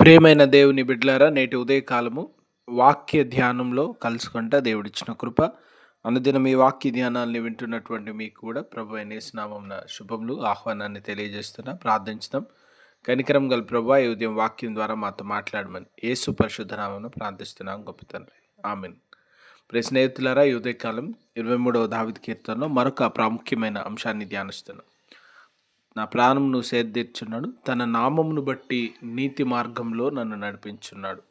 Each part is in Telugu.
ప్రియమైన దేవుని బిడ్లారా నేటి ఉదయకాలము వాక్య ధ్యానంలో కలుసుకుంటా దేవుడిచ్చిన కృప. అనుదినం ఈ వాక్య ధ్యానాల్ని వింటున్నటువంటి మీకు కూడా ప్రభు అనేసినామం శుభములు ఆహ్వానాన్ని తెలియజేస్తున్నా ప్రార్థించుదాం. కనికరం గల ప్రభు ఈ ఉదయం వాక్యం ద్వారా మాతో మాట్లాడమని యేసు పరిశుద్ధనామను ప్రార్థిస్తున్నాం గొప్ప తండ్రి. ఆమెన్. ప్రియ స్నేహితులారా ఈ ఉదయకాలం ఇరవై మూడవ దావిత కీర్తనలో మరొక ప్రాముఖ్యమైన అంశాన్ని ధ్యానిస్తున్నాం. నా ప్రాణమును సేద్దీర్చున్నాడు తన నామమును బట్టి నీతి మార్గంలో నన్ను నడిపించున్నాడు.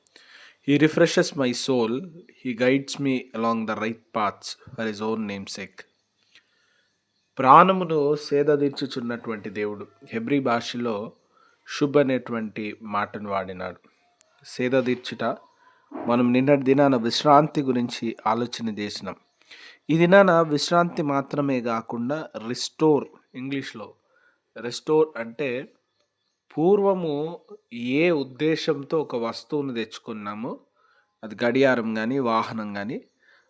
He refreshes my soul he guides me along the right paths for his own name sake ప్రాణమును సేదదీర్చుచున్నటువంటి దేవుడు హెబ్రి భాషలో శుభ్ అనేటువంటి మాటను వాడినాడు. సేదదీర్చుట మనం నిన్నటి దినాన విశ్రాంతి గురించి ఆలోచన చేసినాం. ఈ దినాన విశ్రాంతి మాత్రమే కాకుండా రిస్టోర్ ఇంగ్లీష్లో రెస్టోర్ అంటే పూర్వము ఏ ఉద్దేశంతో ఒక వస్తువును తెచ్చుకున్నామో అది గడియారం కానీ వాహనం కానీ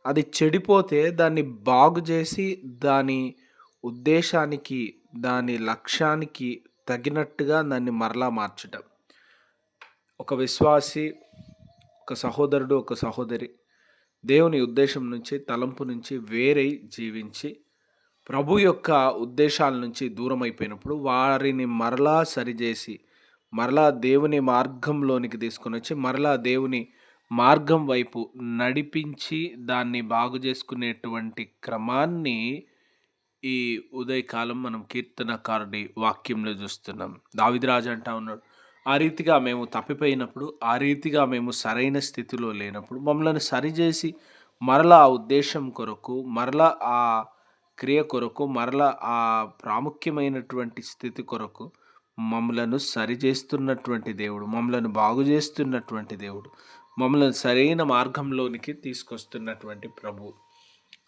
అది చెడిపోతే దాన్ని బాగు చేసి దాని ఉద్దేశానికి దాని లక్ష్యానికి తగినట్టుగా దాన్ని మరలా మార్చటం. ఒక విశ్వాసి ఒక సహోదరుడు ఒక సహోదరి దేవుని ఉద్దేశం నుంచి తలంపు నుంచి వేరై జీవించి ప్రభు యొక్క ఉద్దేశాల నుంచి దూరం అయిపోయినప్పుడు వారిని మరలా సరిచేసి మరలా దేవుని మార్గంలోనికి తీసుకొని వచ్చి మరలా దేవుని మార్గం వైపు నడిపించి దాన్ని బాగు చేసుకునేటువంటి క్రమాన్ని ఈ ఉదయకాలం మనం కీర్తనకారుడి వాక్యంలో చూస్తున్నాం. దావిదిరాజు అంటా ఉన్నాడు ఆ రీతిగా మేము తప్పిపోయినప్పుడు ఆ రీతిగా మేము సరైన స్థితిలో లేనప్పుడు మమ్మల్ని సరిచేసి మరలా ఆ ఉద్దేశం కొరకు మరలా ఆ క్రియ కొరకు మరల ఆ ప్రాముఖ్యమైనటువంటి స్థితి కొరకు మమ్మలను సరిచేస్తున్నటువంటి దేవుడు మమ్మలను బాగు చేస్తున్నటువంటి దేవుడు మమ్మల్ని సరైన మార్గంలోనికి తీసుకొస్తున్నటువంటి ప్రభు.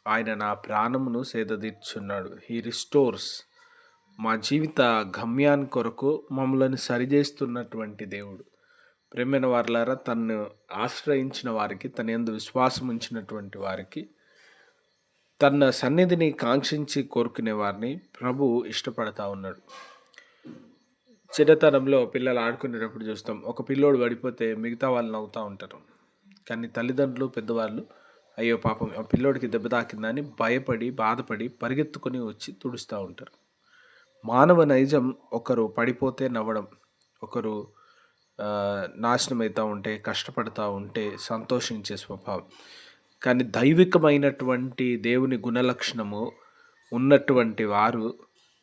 ఆయన నా ప్రాణమును సేదతీర్చున్నాడు హీ రిస్టోర్స్ మా జీవిత గమ్యాన్ని కొరకు మమ్మల్ని సరిచేస్తున్నటువంటి దేవుడు. ప్రేమైన వారులారా తను ఆశ్రయించిన వారికి తన ఎందు విశ్వాసం ఉంచినటువంటి వారికి తన సన్నిధిని కాంక్షించి కోరుకునే వారిని ప్రభు ఇష్టపడతా ఉన్నాడు. చిన్నతనంలో పిల్లలు ఆడుకునేటప్పుడు చూస్తాం ఒక పిల్లోడు పడిపోతే మిగతా వాళ్ళు నవ్వుతూ ఉంటారు. కానీ తల్లిదండ్రులు పెద్దవాళ్ళు అయ్యో పాపం ఆ పిల్లోడికి దెబ్బ తాకిందని భయపడి బాధపడి పరిగెత్తుకొని వచ్చి తుడుస్తూ ఉంటారు. మానవ నైజం ఒకరు పడిపోతే నవ్వడం ఒకరు నాశనం అవుతూ ఉంటే కష్టపడుతూ ఉంటే సంతోషించే స్వభావం. కానీ దైవికమైనటువంటి దేవుని గుణలక్షణము ఉన్నటువంటి వారు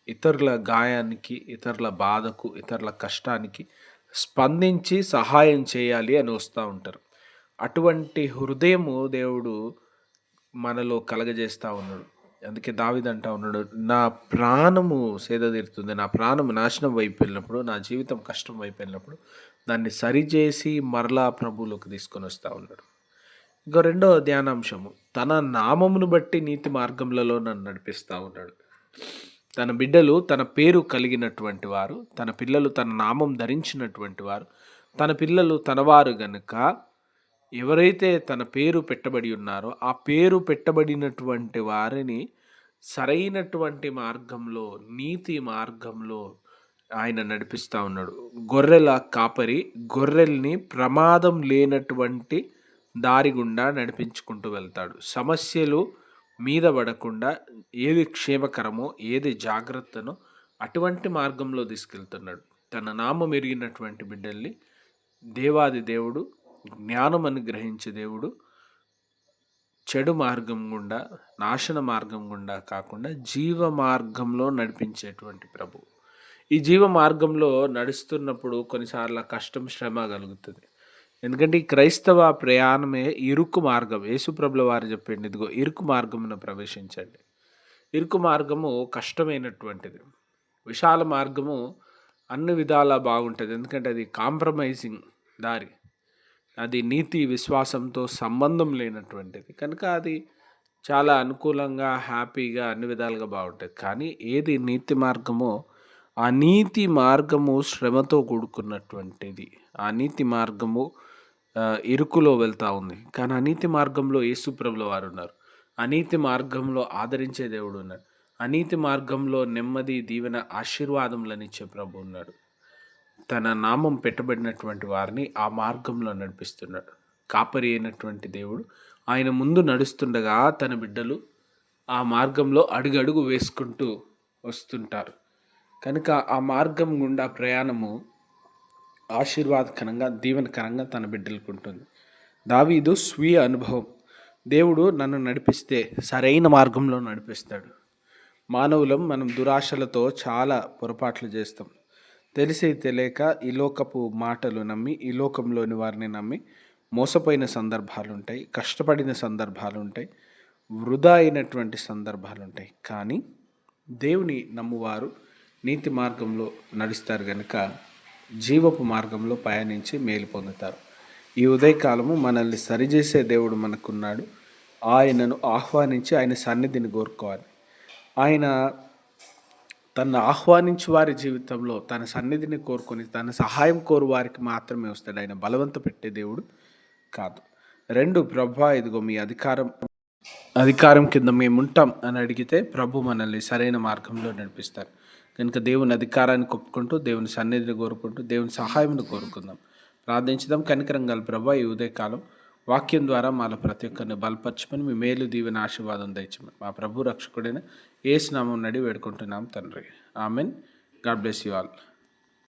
ఇతరుల గాయానికి ఇతరుల బాధకు ఇతరుల కష్టానికి స్పందించి సహాయం చేయాలి అని వస్తూ ఉంటారు. అటువంటి హృదయము దేవుడు మనలో కలగజేస్తూ ఉన్నాడు. అందుకే దావిదంటా ఉన్నాడు నా ప్రాణము సేదతీరుతుంది నా ప్రాణము నాశనం వైపు వెళ్ళినప్పుడు నా జీవితం కష్టం వైపు వెళ్ళినప్పుడు దాన్ని సరిచేసి మరలా ప్రభువులోకి తీసుకొని వస్తూ ఉన్నాడు. ఇంకో రెండో ధ్యానాంశము. తన నామమును బట్టి నీతి మార్గములలో నన్ను నడిపిస్తూ ఉన్నాడు. తన బిడ్డలు తన పేరు కలిగినటువంటి వారు తన పిల్లలు తన నామం ధరించినటువంటి వారు తన పిల్లలు తనవారు గనుక ఎవరైతే తన పేరు పెట్టబడి ఉన్నారో ఆ పేరు పెట్టబడినటువంటి వారిని సరైనటువంటి మార్గంలో నీతి మార్గంలో ఆయన నడిపిస్తూ ఉన్నాడు. గొర్రెల కాపరి గొర్రెల్ని ప్రమాదం లేనటువంటి దారి గుండా నడిపించుకుంటూ వెళ్తాడు. సమస్యలు మీద పడకుండా ఏది క్షేమకరమో ఏది జాగ్రత్తనో అటువంటి మార్గంలో తీసుకెళ్తున్నాడు. తన నామం ఎరిగినటువంటి బిడ్డల్ని దేవాది దేవుడు జ్ఞానం అనుగ్రహించే దేవుడు చెడు మార్గం గుండా నాశన మార్గం గుండా కాకుండా జీవ మార్గంలో నడిపించేటువంటి ప్రభు. ఈ జీవ మార్గంలో నడుస్తున్నప్పుడు కొన్నిసార్లు కష్టం శ్రమ కలుగుతుంది. ఎందుకంటే ఈ క్రైస్తవ ప్రయాణమే ఇరుకు మార్గం. యేసుప్రభుల వారు చెప్పండి ఇదిగో ఇరుకు మార్గమును ప్రవేశించండి. ఇరుకు మార్గము కష్టమైనటువంటిది. విశాల మార్గము అన్ని విధాలా బాగుంటుంది. ఎందుకంటే అది కాంప్రమైజింగ్ దారి. అది నీతి విశ్వాసంతో సంబంధం లేనటువంటిది. కనుక అది చాలా అనుకూలంగా హ్యాపీగా అన్ని విధాలుగా బాగుంటుంది. కానీ ఏది నీతి మార్గమో ఆ నీతి మార్గము శ్రమతో కూడుకున్నటువంటిది. ఆ నీతి మార్గము ఇరుకులో వెళ్తూ ఉంది. కానీ అనీతి మార్గంలో యేసుప్రభుల వారు ఉన్నారు అనీతి మార్గంలో ఆదరించే దేవుడు ఉన్నాడు. అనీతి మార్గంలో నెమ్మది దీవెన ఆశీర్వాదములనిచ్చే ప్రభు ఉన్నాడు. తన నామం పెట్టబడినటువంటి వారిని ఆ మార్గంలో నడిపిస్తున్నాడు. కాపరి అయినటువంటి దేవుడు ఆయన ముందు నడుస్తుండగా తన బిడ్డలు ఆ మార్గంలో అడుగడుగు వేసుకుంటూ వస్తుంటారు. కనుక ఆ మార్గం గుండా ప్రయాణము ఆశీర్వాదకరంగా దీవెనకరంగా తన బిడ్డలకు ఉంటుంది. దావీదు స్వీయ అనుభవం. దేవుడు నన్ను నడిపిస్తే సరైన మార్గంలో నడిపిస్తాడు. మానవులం మనం దురాశలతో చాలా పొరపాట్లు చేస్తాం. తెలిసి తెలియక ఈ లోకపు మాటలు నమ్మి ఈ లోకంలోని వారిని నమ్మి మోసపోయిన సందర్భాలు ఉంటాయి కష్టపడిన సందర్భాలు ఉంటాయి వృధా అయినటువంటి సందర్భాలు ఉంటాయి కానీ దేవుని నమ్మువారు నీతి మార్గంలో నడుస్తారు కనుక జీవపు మార్గంలో పయనించి మేలు పొందుతారు. ఈ ఉదయకాలము మనల్ని సరిచేసే దేవుడు మనకున్నాడు. ఆయనను ఆహ్వానించి ఆయన సన్నిధిని కోరుకోవాలి. ఆయన తను ఆహ్వానించి వారి జీవితంలో తన సన్నిధిని కోరుకొని తన సహాయం కోరు వారికి మాత్రమే వస్తాడు. ఆయన బలవంత పెట్టే దేవుడు కాదు. రెండు ప్రభా ఇదిగో మీ అధికారం అధికారం కింద మేము ఉంటాం అని అడిగితే ప్రభు మనల్ని సరైన మార్గంలో నడిపిస్తారు. కనుక దేవుని అధికారాన్ని కొప్పుకుంటూ దేవుని సన్నిధిని కోరుకుంటూ దేవుని సహాయంను కోరుకుందాం. ప్రార్థించుదాం. కనికరం గల ప్రభా ఈ ఉదయకాలం వాక్యం ద్వారా మాలో ప్రతి ఒక్కరిని బలపరచమని మీ మేలు దీవెన ఆశీర్వాదం దయచమని మా ప్రభు రక్షకుడైన ఏ స్నామం నడి వేడుకుంటున్నాం తండ్రి. Amen. God bless you all.